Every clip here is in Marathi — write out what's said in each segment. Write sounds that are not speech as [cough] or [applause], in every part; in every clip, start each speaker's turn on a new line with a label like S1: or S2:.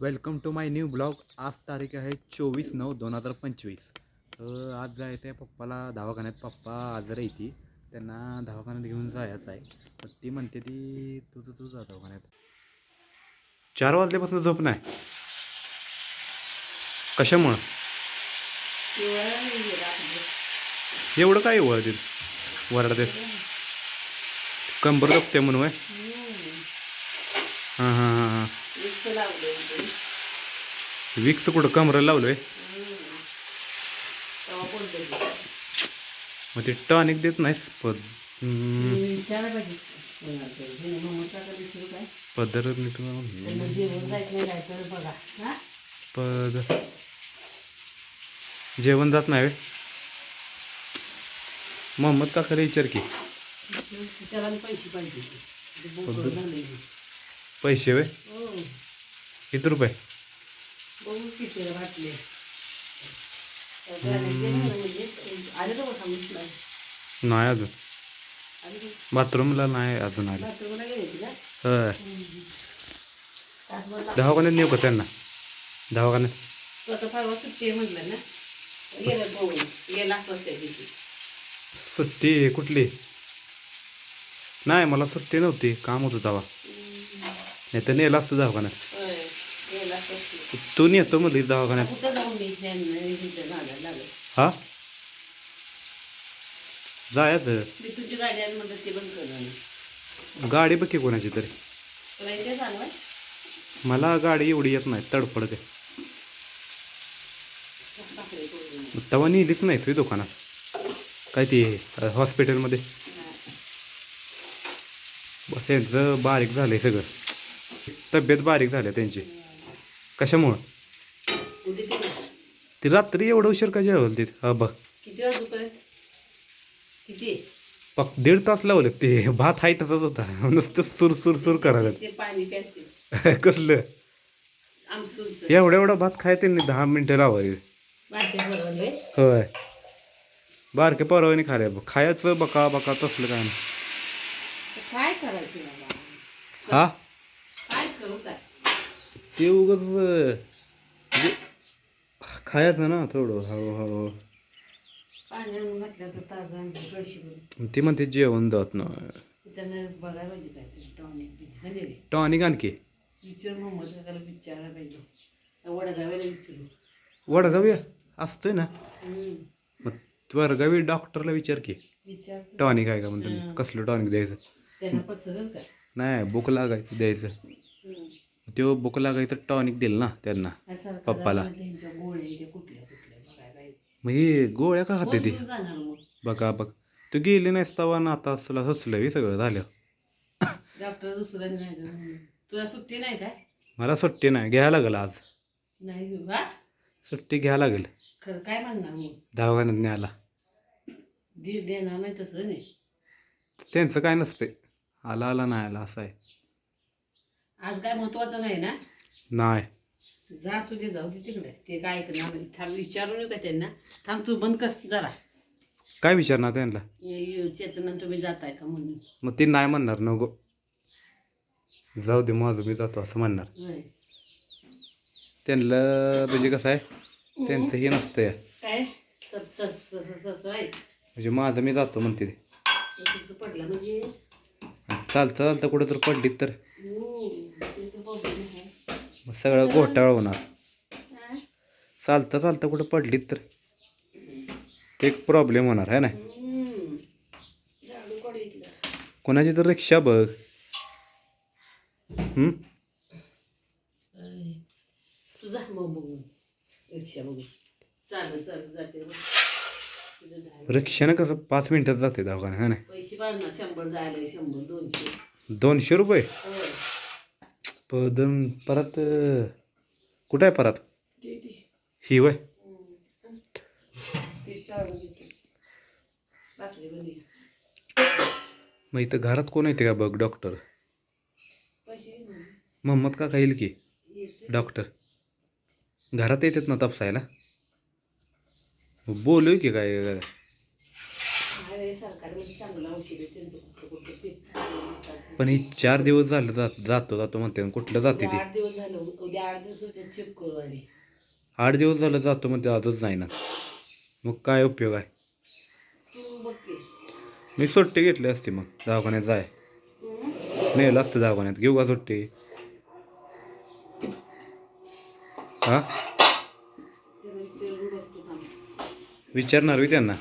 S1: Welcome to my new blog आज तारीख आहे चोवीस नऊ दोन हजार पंचवीस. तर आज जायचं आहे पप्पाला दवाखान्यात. पप्पा आजार आहे ती. त्यांना दवाखान्यात घेऊन जायचं आहे. तर ती म्हणते ती तुझं तू जा दवाखान्यात. चार वाजल्यापासून झोप नाही. कशामुळं? एवढं काय वळ वरडा कंबर दुखते म्हणून होय? हां हां हां हां विक्स कुठं? कमरेला लावलोय? मग ते टॉनिक देत नाहीस? पद पदर पद. जेवण जात नाही? मोहम्मद काकाला विचार की. पैसे वे किती रुपये? नाही अजून. बाथरूमला नाही अजून आले. होय. दवाखान्यात नेऊ का त्यांना? दवाखान्यात?
S2: सुट्टी
S1: कुठली? नाही मला सुट्टी नव्हती. काम होतं तेव्हा. नाही तर नेलं असतं दवाखान्यात. तू नेतो मध्ये दवाखान्यात. हा? जायचं
S2: गाडी
S1: बघ की कोणाची तरी. मला गाडी एवढी येत नाही तडफडते तेव्हा नेलीच नाही तुझी दुकानात. काय ती हॉस्पिटलमध्ये. बस त्यांचं बारीक झालंय सगळं. तब्येत बारीक झाली त्यांची. कशामुळं?
S2: ते
S1: रात्री एवढं उशीर का जेवल ती हा बघ.
S2: किती वाजूपर्यंत किती?
S1: पक दीड तास लावलं ते. भात हाय तसाच होता. नुसतं सुर सुर सुर करायला [laughs] कसलं? एवढं एवढं भात खाय त्यांनी दहा मिनटं लावायची होय. बारके परवानी बघ खायचं बका बका तसलं काय नाही. हा? ते उगच म्हणजे खायचं ना थोडं हळूहळू. ती म्हणते जेवण जात ना
S2: टॉनिक
S1: आणखी वडगावी असतोय ना. मग वडगावी डॉक्टरला विचार की. टॉनिक आहे का म्हणतो. कसलं टॉनिक द्यायचं? नाही बुक लागायचं द्यायचं. तो बुक लागायचं टॉनिक दिलं ना त्यांना पप्पाला.
S2: त्या
S1: मग हे गोळ्या का खाते ती? बघा बघ. तू गेली नाहीस तवा ना आता तुला हसलं हे सगळं झालं.
S2: डॉक्टर नाही. तुला सुट्टी नाही काय?
S1: मला सुट्टी नाही घ्यायला लागेल आज.
S2: नाही
S1: सुट्टी घ्यायला लागेल.
S2: काय म्हणणार मग?
S1: दवाखान्यात न्यायला.
S2: देणार नाही तसं नाही.
S1: त्यांचं काय नसते आला आला नाही आला असं आहे.
S2: आज काय महत्वाचं नाही ना?
S1: नाही.
S2: जा दे जाऊ दे तिकडे. ते काय ऐकणार. थांब विचारून येऊ का त्यांना. थांब तू बंद कर. जरा.
S1: काय विचारणार त्यांना?
S2: चेतन तुम्ही जाताय का म्हणून?
S1: मग ती नाही म्हणणार नको. जाऊ दे माझं मी जातो असं म्हणणार.
S2: होय.
S1: त्यांना म्हणजे कसं आहे? त्यांचं हे नसतं
S2: काय? सब सस सस सस आहे
S1: म्हणजे माझं मी जातो म्हणते ते.
S2: तुझं पडलं म्हणजे?
S1: चालतं चालतं कुठं तर पडलीत तर.
S2: हम्म, ते तर problem आहे.
S1: मग सगळं घोटाळ होणार? चालतं चालतं कुठं पडलीत तर. ते एक प्रॉब्लेम होणार आहे ना. कोणाची तर रिक्षा बघ.
S2: रिक्षा.
S1: रिक्षानं कसं पाच मिनिटात जाते दवाखान्यात है ना?
S2: ना दोनशे.
S1: रुपये? पदन परत कुठं आहे परत. ही वय. मग इथं घरात कोण येते का बघ डॉक्टर. मोहम्मद का येईल की. डॉक्टर. घरात येतात ना तपासायला? बोलू की काय
S2: अरे सरकारमध्ये चांगलं औषध आहे त्यांचं कुठलं कुठलं ते
S1: पण ही चार दिवस झालं जात जातो जातो म्हणते कुठलं जाते ती?
S2: आठ दिवस झालं उद्या आठ दिवस होते चिपकुळवाडी
S1: आठ दिवस झालं जातो म्हणते आजच नाही ना मग काय उपयोग आहे? मी सुट्टी घेतली असती मग दवाखान्यात जाय? नेलं असतं दवाखान्यात घेऊ का सुट्टी? हा. विचारणार मी त्यांना.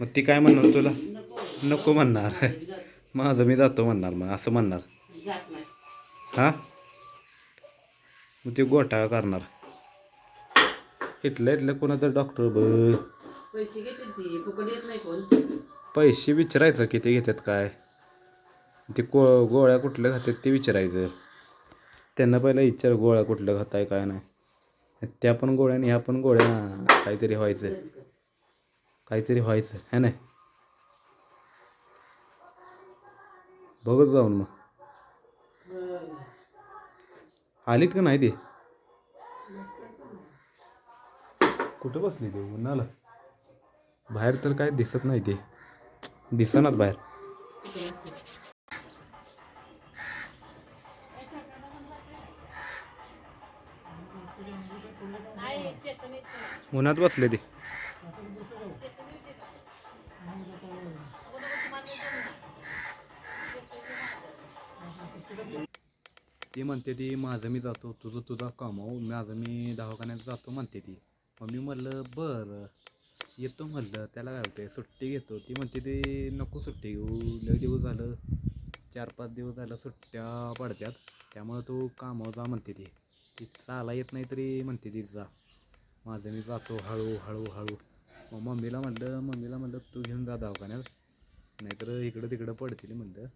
S1: मग ती काय म्हणणार तुला?
S2: नको
S1: म्हणणार.
S2: माझं
S1: मी जातो म्हणणार मग असं म्हणणार. हा? मग ते घोटाळा करणार. इथलं इथलं कोणाचं डॉक्टर
S2: कोण.
S1: पैसे विचारायचं किती घेतात काय. ते को गोळ्या कुठल्या खातात ते विचारायचं. त्यांना पहिला विचार गोळ्या कुठल्या खाताय काय नाही. त्या पण गोळ्या आणि ह्या पण गोळ्या काहीतरी व्हायचं काहीतरी व्हायचं है नाही? बघत जाऊन मग. आलीत का नाही ते? कुठं बसली ते? उन्हाला. बाहेर तर काय दिसत नाही ते. दिसनाच बाहेर. उन्हात बसले ते. ती म्हणते ती माझं मी जातो तुझं तुझा कमाव माझं मी दवाखान्यात जातो म्हणते ती. मग मी म्हणलं बरं. येतो म्हणलं त्याला काय होते सुट्टी घेतो. ती म्हणते ती नको सुट्टी घेऊ लय दिवस झालं चार पाच दिवस झालं सुट्ट्या पडत्यात त्यामुळं तू कामावर जा म्हणते ती. ती चाला येत नाही तरी म्हणते ती जा. माझं मी जातो हळू हळू हळू. मग मम्मीला म्हणलं मम्मीला म्हणलं तू घेऊन जा दवाखान्यात. नाहीतर इकडं तिकडं पडतील म्हणलं.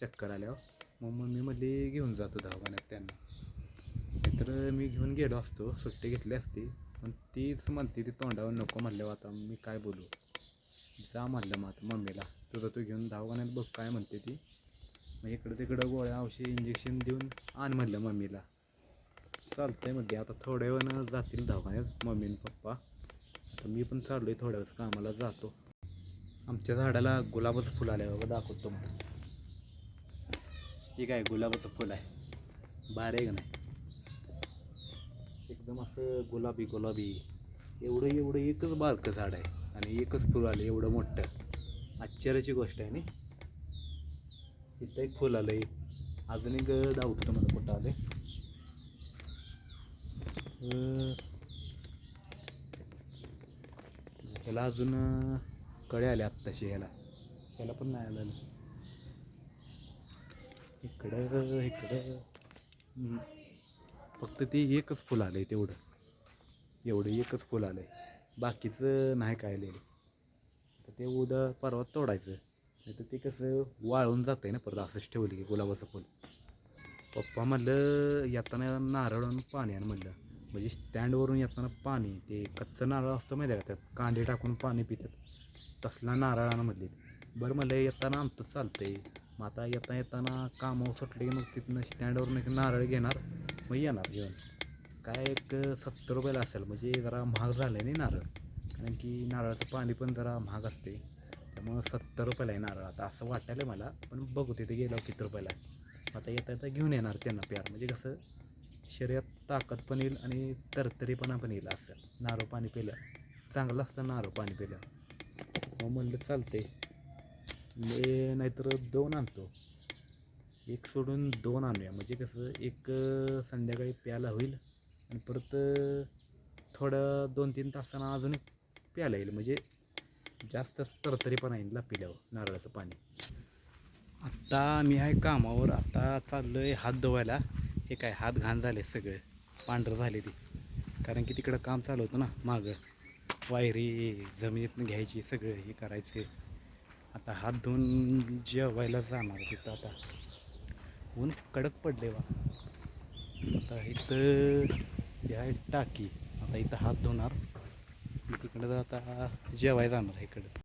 S1: चक्कर आल्यावर मग मम्मी म्हणली घेऊन जातो दवाखान्यात त्यांना. नाहीतर मी घेऊन गेलो असतो सुट्टी घेतली असती. पण तीच म्हणते ती तोंडावर नको म्हणल्यावर आता मी काय बोलू? जा म्हणलं मग आता मम्मीला. तुझं तू घेऊन दवाखान्यात बघ काय म्हणते ती. मग इकडं तिकडं गोळ्या औषध इंजेक्शन देऊन आण म्हणलं मम्मीला. चालतंय म्हणते आता थोड्या वेळानं जातील दवाखान्यात मम्मी आणि पप्पा. आता मी पण चाललो आहे थोड्या वेळेस कामाला जातो. आमच्या झाडाला गुलाबच फुलं आल्या बघा दाखवतो तुम्हाला. ठीक आहे गुलाबाचं फुल आहे. भारी आहे का नाही? एकदम असं गुलाबी गुलाबी. एवढं एवढं एकच बारकं झाड आहे आणि एकच फुल आलं एवढं मोठं. आश्चर्याची गोष्ट आहे ना इथं एक फुल आलं अजून एक दावत मला कुठं आलं ह्याला अजून कळे आले आत्ताशी ह्याला. ह्याला पण नाही आलं. इकडं इकडं. फक्त ते एकच फुल आहे तेवढं. एवढं एकच फुल आलं आहे बाकीचं नाही काय आलेलं तर ते उद्या परवा तोडायचं. नाही तर ते कसं वाळून आहे ना परत असंच ठेवलं की गुलाबाचं फुल. पप्पा म्हणलं येताना नारळ आणि पाणी आण म्हणलं. म्हणजे स्टँडवरून येताना पाणी ते कच्चं नारळ असतं माहिती आहे का त्यात? कांदे टाकून पाणी पितात. तसला नारळ आणा म्हणले बरं म्हणलं येताना आमचं चालतं आहे मग आता येता येताना कामावर सुटले की मग तिथनं स्टँडवरून एक नारळ घेणार मग येणार घेऊन. काय एक सत्तर रुपयाला असेल म्हणजे जरा महाग झालं नाही नारळ. कारण की नारळाचं पाणी पण जरा महाग असते त्यामुळं सत्तर रुपयाला आहे नारळ. आता असं वाटायलं मला पण बघू तिथे गेल्यावर किती रुपयाला आहे. आता येता येता घेऊन येणार त्यांना प्यार. म्हणजे कसं शरीरात ताकद पण येईल आणि तरतरीपणा पण येईल असं. नारळ पाणी पिलं. चांगलं असतं नारळ पाणी पिलं मग म्हणलं चालते ले नाहीतर दोन आणतो. एक सोडून दोन आणूया. म्हणजे कसं एक संध्याकाळी प्यायला होईल आणि परत थोडं दोन तीन तासांना अजून एक प्यायला येईल. म्हणजे जास्त तरतरीपणा येईल ना पिल्यावर नारळाचं पाणी. आत्ता मी आहे कामावर. आत्ता चाललो आहे हात धुवायला. हे काय हात घाण झाले सगळे. पांढरं झाले ती. कारण की तिकडं काम चालू होतं ना मागं. वायरी जमिनीतनं घ्यायची सगळं हे करायचे. आता हात धुवून जेवायला जाणार तिथं आता. ऊन कडक पडले बा. आता इथं ह्या आहे टाकी. आता इथं हात धुणार. तिकडं आता जेवायला जाणार इकडं.